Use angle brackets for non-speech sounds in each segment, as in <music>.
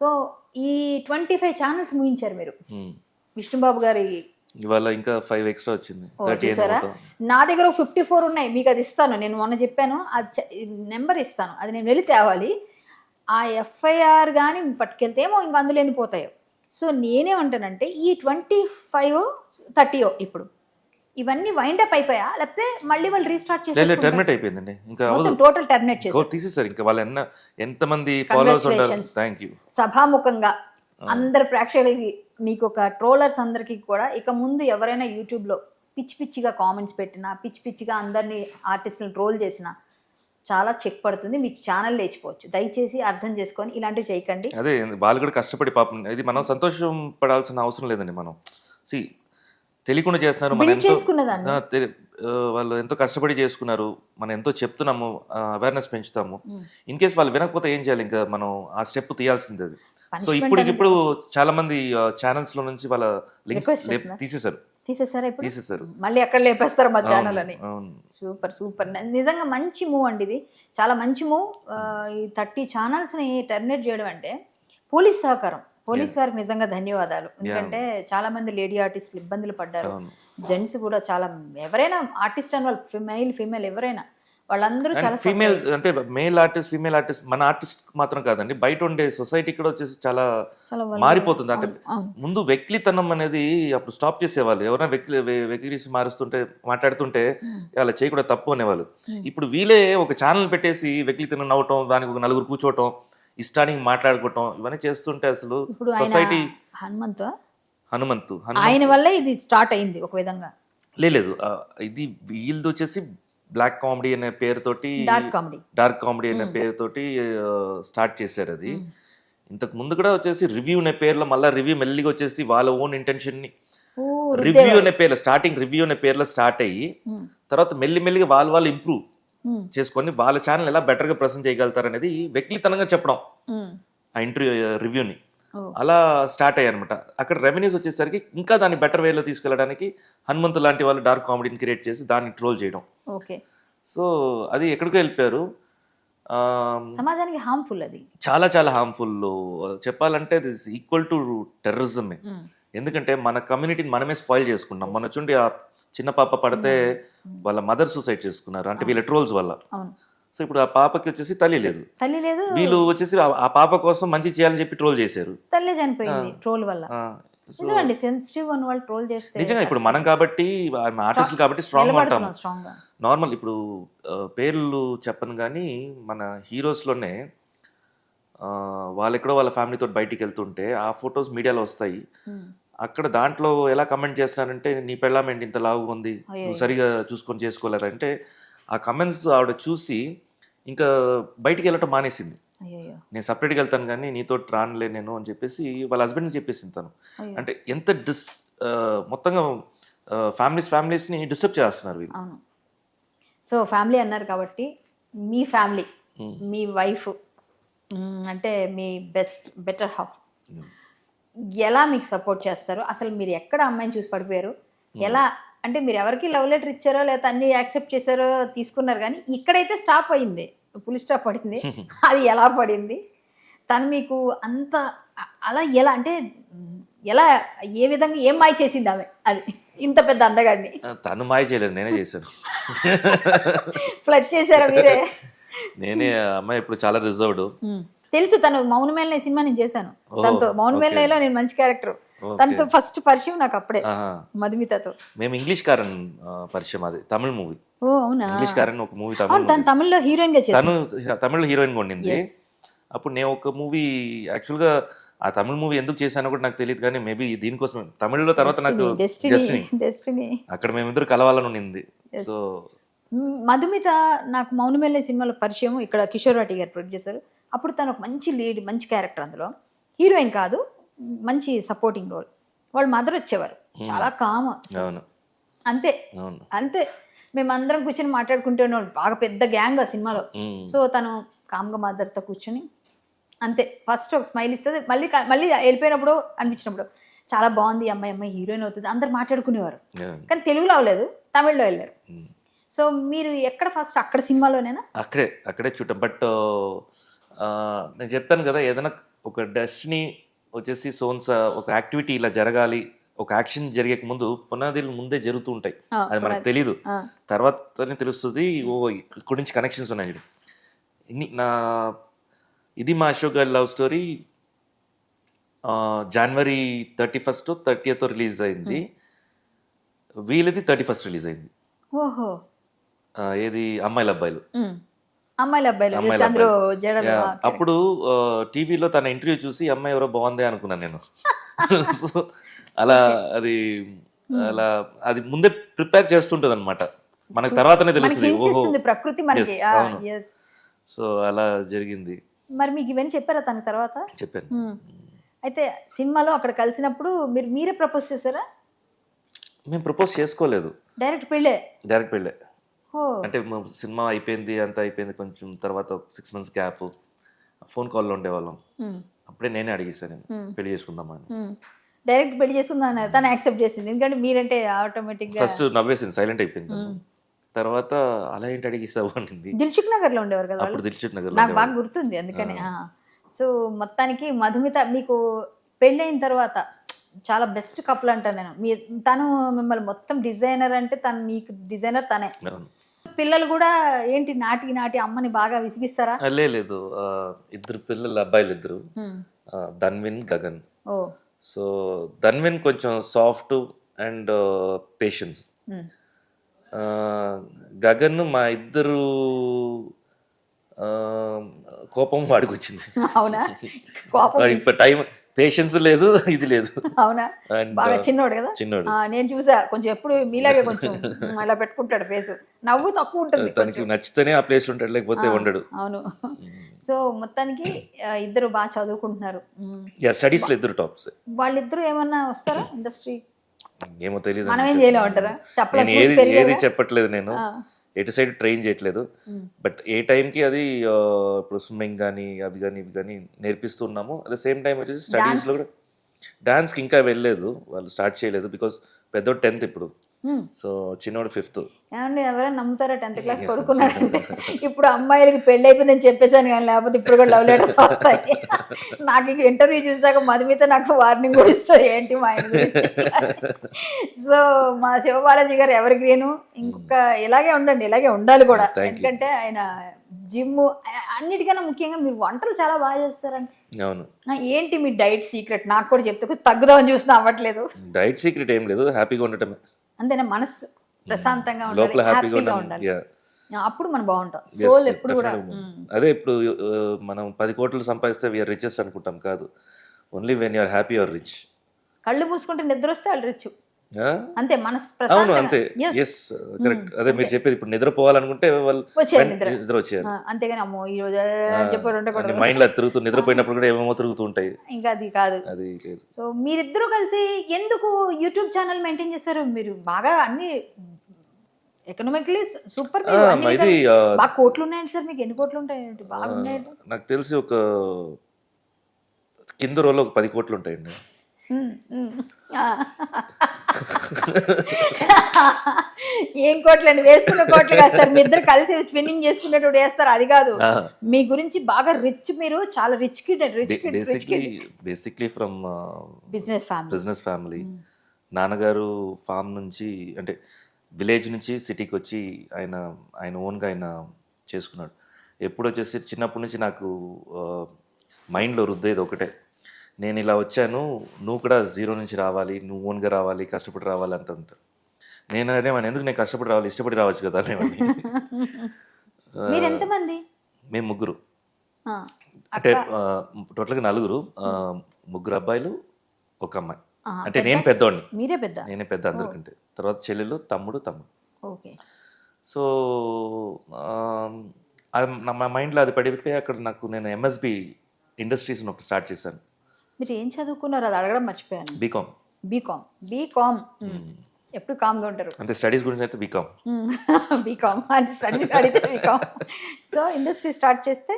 So ఈ twenty five channels ముగించారు మీరు. విష్ణుబాబు గారి ఇవాళ ఇంకా ఫైవ్ ఎక్స్ట్రా వచ్చింది. నా దగ్గర ఫిఫ్టీ ఫోర్ ఉన్నాయి. మీకు అది ఇస్తాను. నేను మొన్న చెప్పాను. అది నెంబర్ ఇస్తాను. అది నేను వెళ్ళి తేవాలి. ఆ ఎఫ్ఐఆర్ కానీ పట్టుకెళ్తే ఏమో ఇంకా అందులో వెళ్ళిపోతాయో సో నేనేమంటానంటే ఈ ట్వంటీ ఫైవ్ థర్టీయో ఇప్పుడు. ఇవన్నీ వైండ్ అప్ అయిపోయా? లేకపోతే మళ్ళీ వాళ్ళు రీస్టార్ట్ లేదు చేసి టర్మినేట్ అయిపోయిందండి. ఇంకా టోటల్ టర్మినేట్ చేసి తీసేసారు ఇంకా వాళ్ళు ఎన్న ఎంతమంది ఫాలోవర్స్ ఉంటారు. థ్యాంక్ యూ సభాముఖంగా అందరు ప్రేక్షకులకి మీకు ఒక ట్రోలర్స్ అందరికీ కూడా ఇక ముందు ఎవరైనా యూట్యూబ్లో పిచ్చి పిచ్చిగా కామెంట్స్ పెట్టినా పిచ్చి పిచ్చిగా అందరినీ ఆర్టిస్టులను ట్రోల్ చేసినా చాలా చెక్ పడుతుంది. మీ ఛానల్ లేచిపోవచ్చు. దయచేసి అర్థం చేసుకొని ఇలాంటివి చేయకండి. అదే వాళ్ళు కూడా కష్టపడి పాపం ఇది మనం సంతోషం పడాల్సిన అవసరం లేదండి మనం. సి తెలియకుండా చేస్తున్నారు మనం ఎంతో వాళ్ళు ఎంతో కష్టపడి చేసుకున్నారు మనం ఎంతో చెప్తున్నాము అవేర్నెస్ పెంచుతాము. ఇన్ కేస్ వాళ్ళు వినకపోతే ఏం చేయాలి? ఇంకా మనం ఆ స్టెప్ తీయాల్సింది అది. సో ఇప్పుడు చాలా మంది ఛానల్స్లో నుంచి వాళ్ళ లింక్స్? తీసేశారు. తీసేశారు మళ్ళీ ఎక్కడ లేపేస్తారు మా ఛానల్ అని. సూపర్ సూపర్ నిజంగా మంచి మూవ్ అండి ఇది. చాలా మంచి మూవ్ ఈ థర్టీ ఛానల్స్ని టెర్మినేట్ చేయడం అంటే పోలీస్ సహకారం. పోలీస్ వారికి నిజంగా ధన్యవాదాలు. ఎందుకంటే చాలా మంది లేడీ ఆర్టిస్టులు ఇబ్బందులు పడ్డారు. జెంట్స్ కూడా చాలా ఎవరైనా ఆర్టిస్ట్ అని వాళ్ళు ఫిమేల్ ఫీమేల్ ఎవరైనా వాళ్ళందరూ చాలా ఫీమేల్ అంటే మేల్ ఆర్టిస్ట్ ఫీమేల్ ఆర్టిస్ట్ మన ఆర్టిస్ట్ మాత్రం కాదండి బయట ఉండే సొసైటీ కూడా వచ్చేసి చాలా మారిపోతుంది. అంటే. ముందు వెక్లితనం అనేది అప్పుడు స్టాప్ చేసేవాళ్ళు. ఎవరైనా వెక్లి వెకిలిసి మారుస్తుంటే మాట్లాడుతుంటే అలా చేయకూడదు తప్పు అనేవాళ్ళు. ఇప్పుడు వీళ్ళే ఒక ఛానల్ పెట్టేసి వెక్లితనం నవ్వటం దానికి ఒక నలుగురు కూర్చోవటం ఇష్టానికి మాట్లాడుకోవటం ఇవన్నీ చేస్తుంటే అసలు సొసైటీ హనుమంత్? హనుమంతు హను ఆయన వల్లే ఇది స్టార్ట్ అయింది ఒక విధంగా. లేదు ఇది వీళ్ళది వచ్చేసి బ్లాక్ కామెడీ అనే పేరుతోటి డార్క్ కామెడీ డార్క్ కామెడీ అనే పేరుతోటి స్టార్ట్ చేశారు అది. ఇంతకు ముందు కూడా వచ్చేసి రివ్యూ అనే పేర్లో మళ్ళీ రివ్యూ మెల్లిగా వచ్చేసి వాళ్ళ ఓన్ ఇంటెన్షన్ని ఓ రివ్యూ అనే పేర్లో స్టార్టింగ్ రివ్యూ అనే పేర్లో స్టార్ట్ అయ్యి తర్వాత మెల్లి మెల్లిగా వాళ్ళు వాళ్ళు ఇంప్రూవ్ Hmm. చేసుకొని వాళ్ళ ఛానల్ ఎలా బెటర్గా ప్రజెంట్ చేయగలుగుతారు అనేది వెక్లితనంగా చెప్పడం ఆ ఇంటర్వ్యూ రివ్యూని ఓ. అలా స్టార్ట్ అయ్యాయి అనమాట అక్కడ రెవెన్యూస్ వచ్చేసరికి ఇంకా దాన్ని బెటర్ వేలో తీసుకెళ్ళడానికి హనుమంతు లాంటి వాళ్ళు డార్క్ కామెడీని క్రియేట్ చేసి దాన్ని ట్రోల్ చేయడం. ఓకే సో అది ఎక్కడికో వెళ్ళిపోయారు. సమాజానికి హార్మ్ఫుల్ అది. చాలా చాలా హార్మ్ఫుల్ చెప్పాలంటే దిస్ ఈక్వల్ టు టెర్రరిజమే ఎందుకంటే మన కమ్యూనిటీని మనమే స్పాయిల్ చేసుకున్నాం. మన చూండి ఆ చిన్న పాప పడితే వాళ్ళ మదర్ సూసైడ్ చేసుకున్నారు. అంటే వీళ్ళ ట్రోల్స్ వల్ల. సో ఇప్పుడు ఆ పాపకి వచ్చేసి తల్లి లేదు. తల్లి లేదు. వీళ్ళు వచ్చేసి ఆ- పాప కోసం మంచి చేయాలని చెప్పి ట్రోల్ చేశారు. తల్లి చనిపోయింది ట్రోల్ వల్ల. నిజమండి సెన్సిటివ్ ఉన్న వాళ్ళు ట్రోల్ చేస్తే నిజంగా ఇప్పుడు మనం కాబట్టి ఆర్టిస్టులు కాబట్టి స్ట్రాంగ్ ఉంటాం నార్మల్ ఇప్పుడు పేర్లు చెప్పను కానీ మన హీరోస్లోనే వాళ్ళు ఎక్కడో వాళ్ళ ఫ్యామిలీతో బయటికి వెళ్తుంటే ఆ ఫొటోస్ మీడియాలో వస్తాయి. అక్కడ దాంట్లో ఎలా కమెంట్ చేస్తున్నారంటే నీ పెళ్ళాం ఏంటి ఇంత లావుగా ఉంది? నువ్వు సరిగా చూసుకొని చేసుకోలేదంటే ఆ కమెంట్స్ ఆవిడ చూసి ఇంకా బయటికి వెళ్ళటం మానేసింది నేను సపరేట్గా వెళ్తాను కానీ నీతో రానులే నేను అని చెప్పేసి వాళ్ళ హస్బెండ్ని చెప్పేసింది తను. అంటే ఎంత డిస్ మొత్తంగా ఫ్యామిలీస్ ఫ్యామిలీస్ని డిస్టర్బ్ చేస్తున్నారు వీళ్ళు. సో ఫ్యామిలీ అన్నారు కాబట్టి మీ ఫ్యామిలీ మీ వైఫ్ అంటే మీ బెస్ట్ బెటర్ హాఫ్. ఎలా మీకు సపోర్ట్ చేస్తారు అసలు మీరు ఎక్కడ అమ్మాయిని చూసి పడిపోయారు? ఎలా అంటే మీరు ఎవరికి లవ్ లెటర్ ఇచ్చారో లేకపోతే అన్ని యాక్సెప్ట్ చేశారో తీసుకున్నారు కానీ ఇక్కడైతే స్టాప్ అయింది. పులి స్టాప్ పడింది. <laughs> అది ఎలా పడింది? తను మీకు అంత అలా ఎలా అంటే ఎలా ఏ విధంగా ఏం మాయ చేసింది ఆమె? అది ఇంత పెద్ద అందగాడిని. తను మాయ చేయలేదు నేనే చేశాను. <laughs> ఫ్లడ్ చేశారా మీరే? <laughs> నేనే అమ్మాయి ఇప్పుడు చాలా రిజర్వ్డ్. తెలుసు తను మౌనమేలనే సినిమా నేను చేశాను. తనతో మౌనమేలనేలో నేను మంచి క్యారెక్టర్. తనతో ఫస్ట్ పరిచయం నాకు అప్పుడే మధుమితతో. మేము ఇంగ్లీష్ కారన్ పరిచయం అది తమిళ మూవీ. ఓ అవునా? ఇంగ్లీష్ కారన్ ఒక మూవీ తమిళ తను తమిళ్ళో హీరోయిన్గా తను తమిళ హీరోయిన్ ఉండింది. అప్పుడు నేను ఒక మూవీ యాక్చువల్గా ఆ తమిళ మూవీ ఎందుకు చేశానో కూడా నాకు తెలియదు కానీ మేబీ దీనికోసం తమిళ్ళో తర్వాత నాకు డెస్టినీ అక్కడ మేమిద్దరు కలవాలని ఉండింది. సో మధుమిత నాకు మౌనమేలనే సినిమాలో పరిచయం. ఇక్కడ కిషోర్ రాటి గారు ప్రొడ్యూసర్ అప్పుడు తను ఒక మంచి లీడ్ మంచి క్యారెక్టర్ అందులో. హీరోయిన్ కాదు మంచి సపోర్టింగ్ రోల్ వాళ్ళు మదర్ వచ్చేవారు. చాలా కామ్ అంతే. అంతే. మేమందరం కూర్చొని మాట్లాడుకుంటూ ఉన్నవాళ్ళు బాగా పెద్ద గ్యాంగ్ ఆ సినిమాలో. మ్మ్. సో తను కామ్గా మదర్తో కూర్చొని అంతే. ఫస్ట్ ఒక స్మైల్ ఇస్తుంది. మళ్ళీ మళ్ళీ వెళ్ళిపోయినప్పుడు అనిపించినప్పుడు చాలా బాగుంది అమ్మాయి అమ్మాయి హీరోయిన్ అవుతుంది. అందరు మాట్లాడుకునేవారు. కానీ తెలుగులో అవ్వలేదు. తమిళ్ళో వెళ్ళారు. మ్మ్. సో మీరు ఎక్కడ ఫస్ట్ అక్కడ సినిమాలోనేనా? అక్కడే అక్కడే చూడటం బట్ నేను చెప్పాను కదా ఏదైనా ఒక డెస్టినీ వచ్చేసి సోన్స్ ఒక యాక్టివిటీ ఇలా జరగాలి ఒక యాక్షన్ జరిగే ముందు పునాదులు ముందే జరుగుతూ ఉంటాయి. అది మనకు తెలియదు ఆ. తర్వాతనే తెలుస్తుంది ఓ ఇక్కడి నుంచి కనెక్షన్స్ ఉన్నాయి నా ఇది మా అశోక్ గారి లవ్ స్టోరీ జనవరి థర్టీ ఫస్ట్ థర్టీయత్ రిలీజ్ అయింది. వీళ్ళది థర్టీ ఫస్ట్ రిలీజ్ అయింది. ఓహో. ఏది? అమ్మాయిల అబ్బాయిలు. అమ్మాయిల అబ్బాయిలు. అందరూ అప్పుడు టీవీలో తన ఇంటర్వ్యూ చూసి అమ్మాయి ఎవరో బాగుంది అనుకున్నాను నేను. <laughs> అలా అది అలా అది ముందే ప్రిపేర్ చేస్తుంటది అనమాట మనకు తర్వాతనే తెలుస్తుంది. ఓహో. ప్రకృతి మనకి. సో అలా జరిగింది. మరి మీకు ఇవన్నీ చెప్పారా తన తర్వాత? చెప్పాను. అయితే సినిమాలో అక్కడ కలిసినప్పుడు మీరు మీరే ప్రపోజ్ చేశారా? మేము ప్రపోజ్ చేసుకోలేదు. డైరెక్ట్ పెళ్ళే? డైరెక్ట్ పెళ్ళే. అంటే సినిమా అయిపోయింది అంతా అయిపోయింది కొంచెం తర్వాత ఒక సిక్స్ మంత్స్ గ్యాప్ ఫోన్ కాల్లో ఉండేవాళ్ళం. అప్పుడే నేనే అడిగేసాను నేను పెళ్ళి చేసుకుందామా అని ఉమ్. డైరెక్ట్ పెళ్ళి చేసుకుందాం తను యాక్సెప్ట్ చేసింది. ఎందుకంటే మీరంటే ఆటోమేటిక్గా ఫస్ట్ నవ్వేసింది సైలెంట్ అయిపోయింది. తర్వాత అలా ఏంటి అడిగేసావు అనింది. దిల్సుఖ్ నగర్లో ఉండేవారు కదా అప్పుడు దిల్చుట్ నగర్ నాకు బాగా గుర్తుంది అందుకని. సో మొత్తానికి మధుమిత మీకు పెళ్ళైన తర్వాత చాలా బెస్ట్ కపుల్ అంటాను నేను. మీ తను మిమ్మల్ని మొత్తం డిజైనర్ అంటే తను మీకు డిజైనర్ తనే. పిల్లలు కూడా ఏంటి నాటి నాటి అమ్మని బాగా విసిగిస్తారా? లేదు ఇద్దరు పిల్లలు అబ్బాయిలు ఇద్దరు. ధన్విన్ గగన్. సో ధన్విన్ కొంచెం సాఫ్ట్ అండ్ పేషెన్స్. గగన్ మా ఇద్దరు కోపం వాడికి వచ్చింది అవునా? కోపం టైం పేషెన్స్ లేదు ఇది లేదు. అవునా? బాగా చిన్నోడు కదా? చిన్నోడు. నేను చూసా కొంచెం ఎప్పుడు మీలాగే కొంచెం <laughs> అలా పెట్టుకుంటాడు ఫేస్ నవ్వు తక్కువ ఉంటుంది తనకి నచ్చితేనే ఆ ప్లేస్ ఉంటాడు లేకపోతే ఉండడు. అవును. సో మొత్తానికి ఇద్దరు బాగా చదువుకుంటున్నారు. ఉమ్. యా స్టడీస్లో ఇద్దరు టాప్స్ వాళ్ళిద్దరూ ఏమన్నా వస్తారా ఇండస్ట్రీ ఏమో తెలియదు మనం ఏం చేయలేమంటారా? చెప్పలేదు ఏది చెప్పట్లేదు నేను. ఎటు సైడ్ ట్రైన్ చేయట్లేదు. బట్ ఏ టైంకి అది ఇప్పుడు స్విమ్మింగ్ కానీ అవి కానీ ఇవి కానీ నేర్పిస్తున్నాము అట్ ద సేమ్ టైం వచ్చేసి స్టడీస్లో కూడా డాన్స్కి ఇంకా వెళ్ళలేదు వాళ్ళు స్టార్ట్ చేయలేదు బికాస్ పెద్దోడు టెన్త్ ఇప్పుడు. సో చిన్నోడు ఫిఫ్త్. ఏమండి ఎవరైనా నమ్ముతారా టెన్త్ క్లాస్ <laughs> కొడుకున్నాడంటే ఇప్పుడు అమ్మాయిలకి పెళ్ళి అయిపోయిందని చెప్పేశాను కానీ లేకపోతే ఇప్పుడు కూడా లవ్ లెటర్స్ వస్తాయి. నాకు ఇంక ఇంటర్వ్యూ చూసాక మధుమిత నాకు వార్నింగ్ కూడా ఇస్తారు ఏంటి మా ఆయన సో మా శివబాలాజీ గారు ఎవరి గ్రీను? ఇంకొక ఇలాగే ఉండండి ఇలాగే ఉండాలి కూడా. ఎందుకంటే ఆయన జిమ్ అన్నిటికన్నా ముఖ్యంగా మీరు వంటలు చాలా బాగా చేస్తారండి. అవును. ఏంటి మీ డైట్ సీక్రెట్? నాకు కూడా చెప్తే తగ్గుదామని చూసినా అవ్వట్లేదు. డైట్ సీక్రెట్ ఏం లేదు హ్యాపీగా ఉండటమే. అంతేనా? మనసు ప్రశాంతంగా లోపల ఉండాలి హ్యాపీగా ఉండాలి. అప్పుడు మనం బాగుంటాం. సోల్ ఎప్పుడు కూడా. అదే ఇప్పుడు మనం పది కోట్లు సంపాదిస్తే వీఆర్ రిచెస్ట్ అనుకుంటాం కాదు. Only when you are happy are rich కళ్ళు మూసుకుంటే నిద్ర వస్తే వాళ్ళు రిచ్ అంతే మనసు అవును అంతే. Yes. ఎస్ కరెక్ట్ అదే మీరు చెప్పేది ఇప్పుడు నిద్రపోవాలనుకుంటే వాళ్ళు నిద్ర. వచ్చేయాలి. అంతేగాని అమ్మో ఈ రోజు అని చెప్పి ఉండకూడదు మైండ్లో తిరుగుతూ నిద్రపోయినప్పుడు కూడా ఏమేమో తిరుగుతూ ఉంటాయి. ఇంకా అది కాదు. అది సో మీరిద్దరూ కలిసి ఎందుకు యూట్యూబ్ ఛానల్ మెయింటైన్ చేస్తారు మీరు బాగా అన్ని ఎకనామికలీ సూపర్ ఇది బాగా కోట్లు ఉన్నాయండి సార్ మీకు? ఎన్ని కోట్లు ఉంటాయండి బాగా ఉన్నాయండి నాకు తెలిసి ఒక కింద రోజులో ఒక పది కోట్లు ఉంటాయండి. ఏం కోట్లు అండి వేసుకున్న కోట్లు కాదు సార్. మీ ఇద్దరు కలిసి స్విన్నింగ్ చేసుకునేటప్పుడు వేస్తారు. అది కాదు. మీ గురించి బాగా రిచ్ మీరు. చాలా rich kid rich kid basically from business family. Business family. నాన్నగారు ఫామ్ నుంచి అంటే విలేజ్ నుంచి సిటీకి వచ్చి ఆయన ఆయన ఓన్గా ఆయన చేసుకున్నాడు. ఎప్పుడు వచ్చేసి చిన్నప్పటి నుంచి నాకు మైండ్లో రుద్దేది ఒకటే. నేను ఇలా వచ్చాను నువ్వు కూడా జీరో నుంచి రావాలి నువ్వు ఓన్గా రావాలి కష్టపడి రావాలి అంత నేను అనేవాడిని ఎందుకు నేను కష్టపడి రావాలి ఇష్టపడి రావచ్చు కదా అనేవాడిని <laughs> మీరు ఎంతమంది? మేము ముగ్గురు. అంటే టోటల్గా నలుగురు ముగ్గురు అబ్బాయిలు ఒక అమ్మాయి. అంటే నేను పెద్దోడిని. మీరే పెద్ద? నేనే పెద్ద అందరికంటే. తర్వాత చెల్లెలు తమ్ముడు తమ్ముడు. ఓకే. సో నా మా మైండ్లో అది పడిపోయి అక్కడ నాకు నేను ఎంఎస్బి ఇండస్ట్రీస్ ఒకటి స్టార్ట్ చేశాను. మీరు ఏం చదువుకున్నారు అది అడగడం మర్చిపోయాను. బీకామ్ బీకామ్ బీకామ్ ఎప్పుడు కామ్గా ఉంటారు. అంటే స్టడీస్ గురించి అయితే బీకామ్ బీకామ్ <laughs> అది స్టడీ అడిగితే బీకామ్ సో ఇండస్ట్రీ స్టార్ట్ చేస్తే?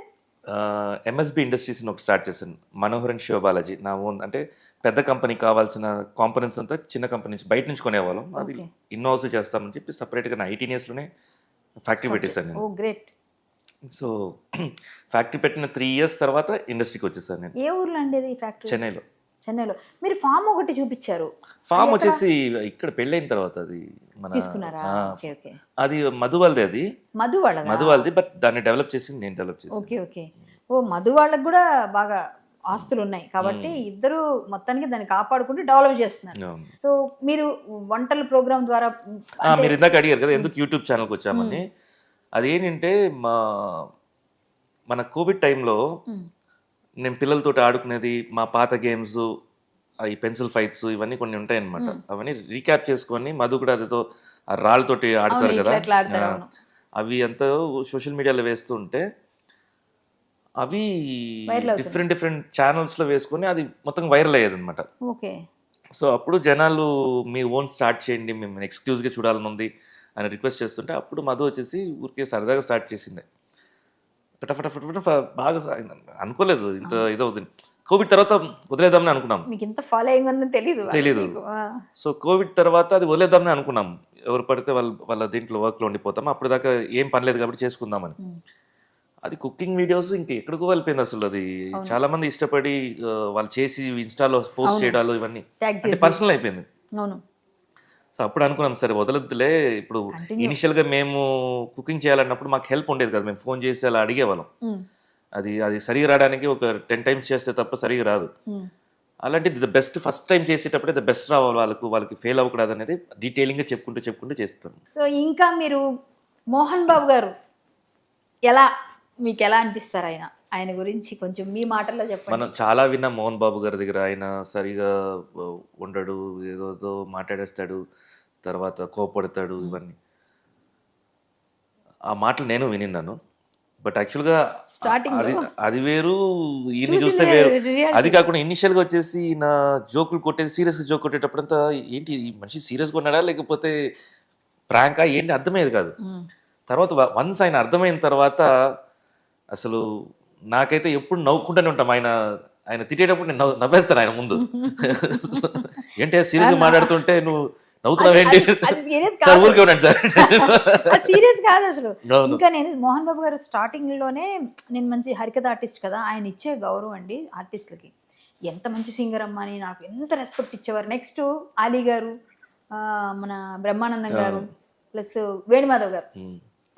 ఎంఎస్బి ఇండస్ట్రీస్ ఒకటి స్టార్ట్ చేశాను. మనోహర్ అండ్ శివబాలాజీ నా ఓన్ అంటే పెద్ద కంపెనీ కావాల్సిన కాంపనెంట్స్ అంతా చిన్న కంపెనీ నుంచి బయట నుంచి కొనేవాళ్ళం. అది. ఇన్ హౌస్ చేస్తామని చెప్పి సపరేట్గా నా ఎయిటీన్ ఇయర్స్లోనే ఫ్యాక్టరీ పెట్టేశాను నేను. గ్రేట్ సో ఫ్యాక్టరీ పెట్టిన త్రీ ఇయర్స్ తర్వాత ఇండస్ట్రీకి వచ్చేసాను నేను. ఏ ఊర్లో అండి అది ఫ్యాక్టరీ? చెన్నైలో. చెన్నైలో. మీరు ఫామ్ ఒకటి చూపించారు. ఫామ్ వచ్చేసి ఇక్కడ పెళ్ళైన తర్వాత అది మన తీసుకున్నారా? ఆ, ఓకే ఓకే. అది మధు వాళ్ళది అది. మధు వాళ్ళది బట్ దాన్ని డెవలప్ చేసింది నేను డెవలప్ చేసి ఓకే ఓకే. ఓ మధు వాళ్ళకి కూడా బాగా ఆస్తులు ఉన్నాయి కాబట్టి ఇద్దరు మొత్తానికి దాన్ని కాపాడుకుంటూ డెవలప్ చేస్తున్నారు. సో మీరు వంటల ప్రోగ్రామ్ ద్వారా మీరు ఇందాక అడిగారు కదా ఎందుకు యూట్యూబ్ ఛానల్కి వచ్చామని. అదేంటంటే మా మన కోవిడ్ టైంలో నేను పిల్లలతోటి ఆడుకునేది మా పాత గేమ్స్ ఈ పెన్సిల్ ఫైట్స్ ఇవన్నీ కొన్ని ఉంటాయి అనమాట అవన్నీ రీక్యాప్ చేసుకొని మధు కూడా అదితో రాళ్ళతోటి ఆడతారు కదా. అవి అంతా సోషల్ మీడియాలో వేస్తూ ఉంటే అవి. డిఫరెంట్ డిఫరెంట్ ఛానల్స్లో వేసుకొని అది మొత్తం వైరల్ అయ్యేది అనమాట సో అప్పుడు జనాలు మీ ఓన్ స్టార్ట్ చేయండి మేము ఎక్స్క్యూజ్గా చూడాలని ఉంది అని రిక్వెస్ట్ చేస్తుంటే అప్పుడు మధు వచ్చేసి ఊరికే సరదాగా స్టార్ట్ చేసింది. ఫటాఫట ఫటాఫట బాగా. అనుకోలేదు ఇంత ఇదవుతుంది. కోవిడ్ తర్వాత వదిలేద్దామని అనుకున్నాం. మీకు ఇంత ఫాలోయింగ్ ఉందని తెలీదు తెలీదు. మీకు. ఆ, సో కోవిడ్ తర్వాత అది వదిలేద్దామని అనుకున్నాం. ఎవరు పడితే వాళ్ళ వాళ్ళ దీంట్లో వర్క్లో ఉండిపోతాం. అప్పుడు దాకా ఏం పని లేదు కాబట్టి చేసుకుందామని. అది కుకింగ్ వీడియోస్ ఇంక ఎక్కడికో వెళ్ళిపోయింది అసలు అది. చాలా మంది ఇష్టపడి వాళ్ళు చేసి ఇన్స్టాలో పోస్ట్ చేయడాలు ఇవన్నీ. పర్సనల్ అయిపోయింది. అవును. సో అప్పుడు అనుకున్నాం సరే వదలొద్దులే. ఇప్పుడు ఇనిషియల్గా మేము కుకింగ్ చేయాలన్నప్పుడు మాకు హెల్ప్ ఉండేది కదా. మేము ఫోన్ చేసి అలా అడిగేవాళ్ళం. అది అది సరిగా రావడానికి ఒక టెన్ టైమ్స్ చేస్తే తప్ప సరిగా రాదు. అలాంటిది ద బెస్ట్ ఫస్ట్ టైం చేసేటప్పుడే ద బెస్ట్ రావాలి వాళ్ళకు వాళ్ళకి ఫెయిల్ అవ్వకూడదు అనేది డీటెయిలింగ్గా చెప్పుకుంటూ చెప్పుకుంటూ చేస్తాం. సో ఇంకా మీరు మోహన్ బాబు గారు ఎలా మీకు ఎలా అనిపిస్తారు ఆయన? ఆయన గురించి కొంచెం మీ మాటల్లో చెప్పండి. మనం చాలా విన్నాం మోహన్ బాబు గారి దగ్గర. ఆయన సరిగా ఉండడు ఏదోదో మాట్లాడేస్తాడు తర్వాత కోపడతాడు ఇవన్నీ. ఆ మాటలు నేను వినిన్నాను. బట్ యాక్చువల్గా Starting అది అది వేరు ఈయన చూసింది చూస్తే వేరు, reality. అది కాకుండా ఇనిషియల్గా వచ్చేసి నా జోకులు కొట్టేది సీరియస్గా జోక్ కొట్టేటప్పుడంతా ఏంటి ఈ మనిషి సీరియస్గా ఉన్నాడా లేకపోతే ప్రాంకా ఏంటి అర్థమయ్యేది కాదు. తర్వాత వన్స్ ఆయన అర్థమైన తర్వాత అసలు నాకైతే ఎప్పుడు నవ్వుకుంటూనే ఉంటాం. ఆయన ఆయన తిట్టేటప్పుడు నేను నవ్వు- నవ్వేస్తాను ఆయన ముందు. ఏంటి సీరియస్ మాట్లాడుతుంటే నువ్వు నవ్వుతున్నావేంటి సార్. ఊరికే ఉండండి సార్. సీరియస్ కాదు అసలు. ఇంకా నేను మోహన్ బాబు గారు స్టార్టింగ్లోనే నేను మంచి హరికథ ఆర్టిస్ట్ కదా ఆయన ఇచ్చే గౌరవం అండి ఆర్టిస్టులకి ఎంత మంచి సింగర్ అమ్మా అని నాకు ఎంత రెస్పెక్ట్ ఇచ్చేవారు. నెక్స్ట్ అలీ గారు మన బ్రహ్మానందం గారు ప్లస్ వేణుమాధవ్ గారు.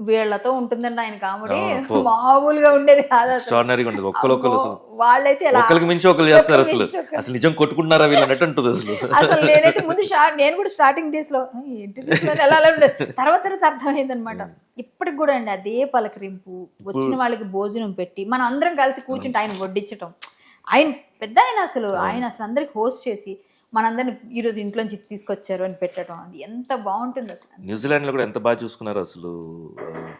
వీళ్ళతో ఉంటుందండి ఆయన కామెడీ. <laughs> మామూలుగా ఉండేది కాదు ఎక్స్ట్రాడినరీగా ఉండదు. ఒక్కరొక్కరు వాళ్ళైతే ఎలా? ఒకరికి మించి ఒకరు చేస్తారు అసలు. అసలు నిజం కొట్టుకుంటున్నారా వీళ్ళు అన్నట్టు ఉంటుంది అసలు. అసలు నేనైతే ముందు షార్ట్ నేను కూడా స్టార్టింగ్ డేస్లో "ఏ, ఏంటి. తర్వాత తర్వాత అర్థమైంది అనమాట ఇప్పటికి కూడా అండి అదే పలకరింపు. వచ్చిన వాళ్ళకి భోజనం పెట్టి మనం అందరం కలిసి కూర్చుంటే ఆయన వడ్డించటం. ఆయన పెద్ద ఆయన అసలు ఆయన అసలు అందరికి హోస్ట్ చేసి మనందరిని ఈరోజు ఇంట్లోంచి తీసుకొచ్చారు అని పెట్టడం అది ఎంత బాగుంటుంది అసలు. న్యూజిలాండ్లో కూడా ఎంత బాగా చూసుకున్నారు అసలు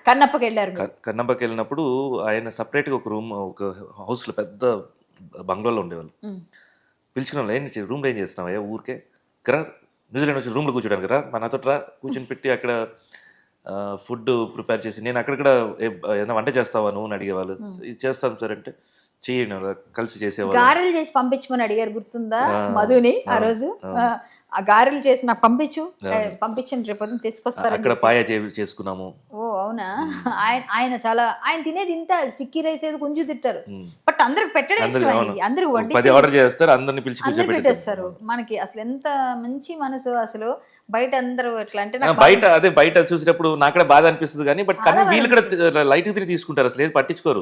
కన్నప్పకి వెళ్ళారు మీరు. క- కన్నబ్బకి వెళ్ళినప్పుడు ఆయన separate గా ఒక రూమ్ ఒక house లో పెద్ద బంగ్లాలో ఉండేవాళ్ళు. పిలుచుకున్నాం ఏం రూమ్లో ఏం చేస్తున్నావు? అయ్యా ఊరికే? ఇక్కడ న్యూజిలాండ్ వచ్చి రూమ్లో కూర్చోడానికి రా మా నాతో రా కూర్చొని పెట్టి అక్కడ ఫుడ్ ప్రిపేర్ చేసి నేను అక్కడ కూడా ఏదైనా వంట చేస్తావా నువ్వు? అని అడిగేవాళ్ళు. ఇది చేస్తాను సార్ అంటే కలిసి చేసేవాళ్ళు. గారెలు చేసి పంపించమని అడిగారు గుర్తుందా? మధుని ఆ రోజు? ఆ. గారెలు చేసి నాకు పంపించు. పంపించండి రేపు పొద్దున్న తీసుకొస్తారని అక్కడ పాయ చేసుకున్నాము. ఓ అవునా? ఆయన ఆయన చాలా ఆయన తినేది ఇంత స్టిక్కీ రైస్ ఏదో కొంచెం తింటారు. బట్ అందరికి పెట్టడం అందరికి ఇష్టం ఆర్డర్ చేస్తారు అందరిని పిలిచి పెట్టేస్తారు. మనకి అసలు ఎంత మంచి మనసు అసలు. బయట అందరూ ఎట్లా అంటే బయట అదే బయట చూసేటప్పుడు నాకు బాధ అనిపిస్తుంది కానీ బట్ కానీ వీళ్ళు కూడా లైట్ తిరిగి తీసుకుంటారు. అసలు ఏది పట్టించుకోరు.